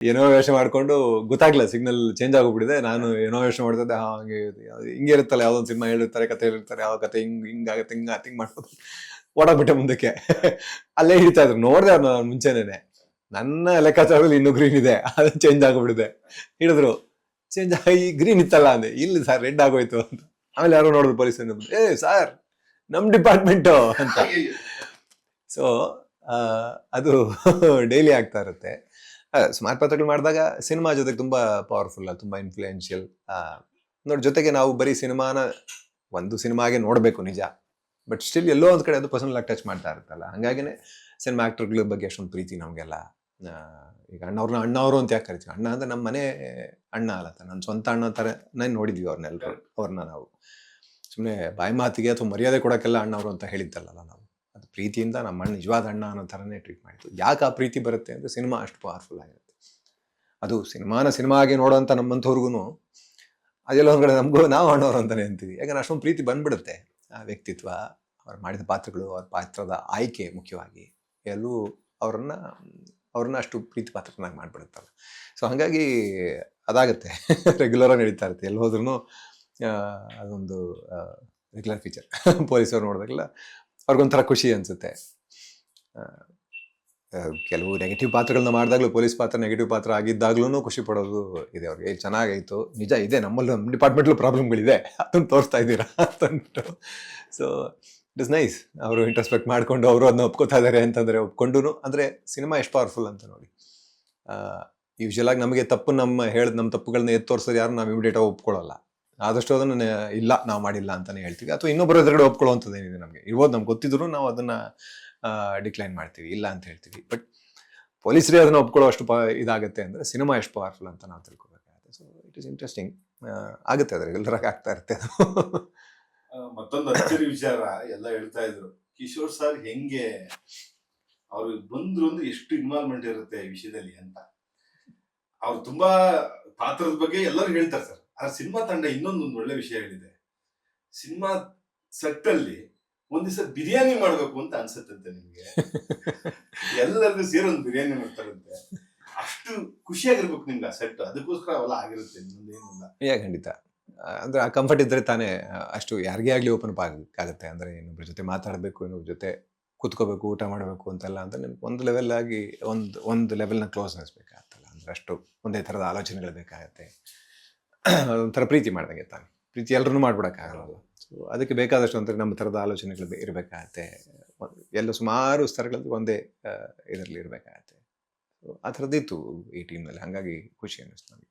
ಏನೋ ಯೋಚನೆ ಮಾಡ್ಕೊಂಡು ಗೊತ್ತಾಗ್ಲಿಲ್ಲ ಸಿಗ್ನಲ್ ಚೇಂಜ್ ಆಗೋಗ್ಬಿಟ್ಟಿದೆ. ನಾನು ಏನೋ ಯೋಚನೆ ಮಾಡ್ತಿದ್ದೆ ಹಾ, ಹಂಗೆ ಹಿಂಗೆ ಇರುತ್ತಲ್ಲ ಯಾವ್ದೊಂದು ಸಿನಿಮಾ ಹೇಳಿರ್ತಾರೆ ಕತೆ ಹೇಳಿರ್ತಾರೆ ಯಾವ ಕತೆ ಹಿಂಗ್ ಹಿಂಗಾಗತ್ತೆ ಹಿಂಗ ಹಿಂಗ್ ಮಾಡ್ಬೋದು. ಓಡಾಗ್ಬಿಟ್ಟೆ ಮುಂದಕ್ಕೆ. ಅಲ್ಲೇ ಹಿಡಿತಾ ಇದ್ರು. ನೋಡಿದೆ ಅವ್ರನ್ನ ನಾನು ಮುಂಚೆನೇನೆ. ನನ್ನ ಲೆಕ್ಕಾಚಾರದಲ್ಲಿ ಇನ್ನೂ ಗ್ರೀನ್ ಇದೆ. ಅದು ಚೇಂಜ್ ಆಗಿಬಿಡಿದೆ ಹಿಡಿದ್ರು. ಚೇಂಜ್ ಆಗಿ ಗ್ರೀನ್ ಇತ್ತಲ್ಲ ಅಂದೆ. ಇಲ್ಲಿ ಸರ್ ರೆಡ್ ಆಗೋಯ್ತು ಅಂತ. ಆಮೇಲೆ ಯಾರೋ ನೋಡಿದ್ರು ಪೊಲೀಸ್ ಏ ಸರ್ ನಮ್ಮ ಡಿಪಾರ್ಟ್ಮೆಂಟು ಅಂತ. ಸೊ ಅದು ಡೈಲಿ ಆಗ್ತಾ ಇರುತ್ತೆ. ಸ್ಮಾರ್ಟ್ ಪಾತ್ರಗಳು ಮಾಡಿದಾಗ ಸಿನಿಮಾ ಜೊತೆಗೆ ತುಂಬಾ ಪವರ್ಫುಲ್ ತುಂಬಾ ಇನ್ಫ್ಲೂಯೆನ್ಷಿಯಲ್ ನೋಡಿ ಜೊತೆಗೆ ನಾವು ಬರೀ ಸಿನಿಮಾನ ಒಂದು ಸಿನಿಮಾಗೆ ನೋಡಬೇಕು ನಿಜ. ಬಟ್ ಸ್ಟಿಲ್ ಎಲ್ಲೋ ಒಂದು ಕಡೆ ಅದು ಪರ್ಸನಲ್ ಆಗಿ ಟಚ್ ಮಾಡ್ತಾ ಇರುತ್ತಲ್ಲ. ಹಂಗಾಗಿನೇ ಸಿನಿಮಾ ಆಕ್ಟರ್ಗಳ ಬಗ್ಗೆ ಅಷ್ಟೊಂದು ಪ್ರೀತಿ ನಮಗೆಲ್ಲ. ಈಗ ಅಣ್ಣವ್ರನ್ನ ಅಣ್ಣವರು ಅಂತ ಯಾಕೆ ಕರಿತೀವಿ? ಅಣ್ಣ ಅಂದ್ರೆ ನಮ್ಮ ಮನೆ ಅಣ್ಣ ಅಲ್ಲತ್ತ ನನ್ನ ಸ್ವಂತ ಅಣ್ಣ ಥರ ನಾನು ನೋಡಿದ್ವಿ ಅವ್ರನ್ನೆಲ್ಲರೂ ಅವ್ರನ್ನ ನಾವು. ಸುಮ್ಮನೆ ಬಾಯಿ ಮಾತಿಗೆ ಅಥವಾ ಮರ್ಯಾದೆ ಕೊಡೋಕ್ಕೆಲ್ಲ ಅಣ್ಣವರು ಅಂತ ಹೇಳಿದ್ದಲ್ಲ ನಾವು. ಪ್ರೀತಿಯಿಂದ ನಮ್ಮ ಅಣ್ಣ ನಿಜವಾದ ಅಣ್ಣ ಅನ್ನೋ ಥರನೇ ಟ್ರೀಟ್ ಮಾಡಿತ್ತು ಯಾಕೆ ಆ ಪ್ರೀತಿ ಬರುತ್ತೆ ಅಂದರೆ ಸಿನಿಮಾ ಅಷ್ಟು ಪವರ್ಫುಲ್ ಆಗಿರುತ್ತೆ. ಅದು ಸಿನಿಮಾನ ಸಿನಿಮಾ ಆಗಿ ನೋಡೋಂಥ ನಮ್ಮಂಥವ್ರಿಗೂ ಅದೆಲ್ಲ ಒಂದು ಕಡೆ ನಮಗೂ ನಾವು ಅಣ್ಣವ್ರು ಅಂತಲೇ ಅಂತೀವಿ. ಯಾಕಂದ್ರೆ ಅಷ್ಟೊಂದು ಪ್ರೀತಿ ಬಂದ್ಬಿಡುತ್ತೆ ಆ ವ್ಯಕ್ತಿತ್ವ, ಅವ್ರು ಮಾಡಿದ ಪಾತ್ರಗಳು, ಅವ್ರ ಪಾತ್ರದ ಆಯ್ಕೆ ಮುಖ್ಯವಾಗಿ, ಎಲ್ಲೂ ಅವ್ರನ್ನ ಅವ್ರನ್ನ ಅಷ್ಟು ಪ್ರೀತಿ ಪಾತ್ರನಾಗಿ ಮಾಡಿಬಿಡುತ್ತಲ್ಲ. ಸೊ ಹಾಗಾಗಿ ಅದಾಗುತ್ತೆ. ರೆಗ್ಯುಲರಾಗಿ ನಡೀತಾ ಇರುತ್ತೆ. ಎಲ್ಲಿ ಹೋದ್ರೂ ಅದೊಂದು ರೆಗ್ಯುಲರ್ ಫೀಚರ್ ಪೊಲೀಸವ್ರು ನೋಡಿದಾಗೆಲ್ಲ ಅವ್ರಿಗೊಂಥರ ಖುಷಿ ಅನಿಸುತ್ತೆ. ಕೆಲವು ನೆಗೆಟಿವ್ ಪಾತ್ರಗಳನ್ನ ಮಾಡಿದಾಗಲೂ ಪೊಲೀಸ್ ಪಾತ್ರ ನೆಗೆಟಿವ್ ಪಾತ್ರ ಆಗಿದ್ದಾಗ್ಲೂ ಖುಷಿ ಪಡೋದು ಇದೆ ಅವ್ರಿಗೆ. "ಏ, ಚೆನ್ನಾಗಾಯ್ತು. ನಿಜ ಇದೆ ನಮ್ಮಲ್ಲಿ ನಮ್ಮ ಡಿಪಾರ್ಟ್ಮೆಂಟ್ಲು ಪ್ರಾಬ್ಲಮ್ಗಳಿದೆ ಅದನ್ನು ತೋರಿಸ್ತಾ ಇದ್ದೀರಾ ಅಂತಂದ್ಬಿಟ್ಟು ಸೊ ಇಟ್ ಇಸ್ ನೈಸ್ ಅವರು ಇಂಟ್ರಸ್ಪೆಕ್ಟ್ ಮಾಡಿಕೊಂಡು ಅವರು ಅದನ್ನ ಒಪ್ಕೋತಾ ಇದ್ದಾರೆ ಅಂತಂದರೆ ಒಪ್ಕೊಂಡು ಅಂದರೆ ಸಿನಿಮಾ ಎಷ್ಟು ಪವರ್ಫುಲ್ ಅಂತ ನೋಡಿ. ಯೂಶ್ವಲಾಗಿ ನಮಗೆ ತಪ್ಪು ನಮ್ಮ ಹೇಳಿದ ನಮ್ಮ ತಪ್ಪುಗಳನ್ನ ಎತ್ತೋರ್ಸೋದು ತೋರಿಸೋದು ಯಾರು ನಾವು ಇಮಿಡಿಯೇಟಾಗಿ ಒಪ್ಕೊಳ್ಳಲ್ಲ. ಆದಷ್ಟು ಅದನ್ನು ಇಲ್ಲ, ನಾವು ಮಾಡಿಲ್ಲ ಅಂತಾನೆ ಹೇಳ್ತೀವಿ. ಅಥವಾ ಇನ್ನೊಬ್ಬರ ಎದುರುಗಡೆ ಒಪ್ಕೊಳ್ಳುವಂಥದ್ದು ಏನಿದೆ ನಮಗೆ? ಇರ್ಬೋದು ನಮ್ಗೆ ಗೊತ್ತಿದ್ರು ನಾವು ಅದನ್ನ ಡಿಕ್ಲೈನ್ ಮಾಡ್ತೀವಿ, ಇಲ್ಲ ಅಂತ ಹೇಳ್ತೀವಿ. ಬಟ್ ಪೊಲೀಸರೇ ಅದನ್ನ ಒಪ್ಕೊಳ್ಳೋ ಅಷ್ಟು ಪ ಇದಾಗುತ್ತೆ ಅಂದರೆ ಸಿನಿಮಾ ಎಷ್ಟು ಪವರ್ಫುಲ್ ಅಂತ ನಾವು ತಿಳ್ಕೊಬೇಕಾಗುತ್ತೆ. ಸೊ ಇಟ್ ಇಸ್ ಇಂಟ್ರೆಸ್ಟಿಂಗ್ ಆಗುತ್ತೆ ಅದ್ರ ಆಗಿ ಆಗ್ತಾ ಇರುತ್ತೆ ಮತ್ತೊಂದು ಅಚ್ಚರಿ ವಿಚಾರ ಎಲ್ಲ ಹೇಳ್ತಾ ಇದ್ರು. ಕಿಶೋರ್ ಸರ್ ಹೆಂಗೆ ಅವ್ರಿಗೆ ಬಂದ್ರು ಅಂದ್ರೆ ಎಷ್ಟು ಇನ್ವಾಲ್ವ್ಮೆಂಟ್ ಇರುತ್ತೆ ಈ ವಿಷಯದಲ್ಲಿ ಅಂತ. ಅವ್ರು ತುಂಬಾ ಪಾತ್ರದ ಬಗ್ಗೆ ಎಲ್ಲರೂ ಹೇಳ್ತಾರೆ ಸರ್. ಆದ್ರೆ ಸಿನಿಮಾ ತಂಡ ಇನ್ನೊಂದು ಒಳ್ಳೆ ವಿಷಯ ಹೇಳಿದೆ. ಸಿನಿಮಾ ಸೆಟ್ ಅಲ್ಲಿ ಒಂದ್ ದಿವಸ ಬಿರಿಯಾನಿ ಮಾಡ್ಬೇಕು ಅಂತ ಅನ್ಸತ್ತಂತೆ ನಿಮ್ಗೆ. ಎಲ್ಲರಿಗೂ ಸೇರಿ ಒಂದು ಬಿರಿಯಾನಿ ಮಾಡ್ತಾರಂತೆ. ಅಷ್ಟು ಖುಷಿಯಾಗಿರ್ಬೇಕು ನಿಮ್ಗೆ ಆ ಸೆಟ್ ಅದಕ್ಕೋಸ್ಕರ ಅವೆಲ್ಲ ಆಗಿರುತ್ತೆ ಇನ್ನೊಂದೇನಿಲ್ಲ ಯಾ ಖಂಡಿತ. ಆ, ಅಂದ್ರೆ ಆ ಕಂಫರ್ಟ್ ಇದ್ರೆ ತಾನೇ ಅಷ್ಟು ಯಾರಿಗೇ ಆಗಲಿ ಓಪನ್ ಆಗುತ್ತೆ. ಅಂದ್ರೆ ಇನ್ನೊಬ್ರ ಜೊತೆ ಮಾತಾಡಬೇಕು ಇನ್ನೊಬ್ರ ಜೊತೆ ಕುತ್ಕೋಬೇಕು ಊಟ ಮಾಡಬೇಕು ಅಂತೆಲ್ಲ ಅಂತ ನಿಮ್ಗೆ ಒಂದು ಲೆವೆಲ್ ಆಗಿ ಒಂದು ಒಂದು ಲೆವೆಲ್ನ ಕ್ಲೋಸ್ನೆಸ್ ಬೇಕಾಗತ್ತಲ್ಲ ಅಂದ್ರೆ ಅಷ್ಟು ಒಂದೇ ಥರದ ಆಲೋಚನೆಗಳು ಬೇಕಾಗತ್ತೆ. ಒಂಥರ ಪ್ರೀತಿ ಮಾಡ್ದಂಗೆ ತಾನೆ. ಪ್ರೀತಿ ಎಲ್ಲರೂ ಮಾಡ್ಬಿಡೋಕ್ಕಾಗಲ್ಲ. ಸೊ ಅದಕ್ಕೆ ಬೇಕಾದಷ್ಟು ಒಂಥರ ನಮ್ಮ ಥರದ ಆಲೋಚನೆಗಳು ಇರಬೇಕಾಗತ್ತೆ. ಎಲ್ಲ ಸುಮಾರು ಸ್ತರಗಳಲ್ಲಿ ಒಂದೇ ಇದರಲ್ಲಿ ಇರಬೇಕಾಗತ್ತೆ. ಆ ಥರದ್ದಿತ್ತು ಈ ಟೀಮ್ನಲ್ಲಿ ಹಾಗಾಗಿ ಖುಷಿ ಅನ್ನಿಸ್ತು ನನಗೆ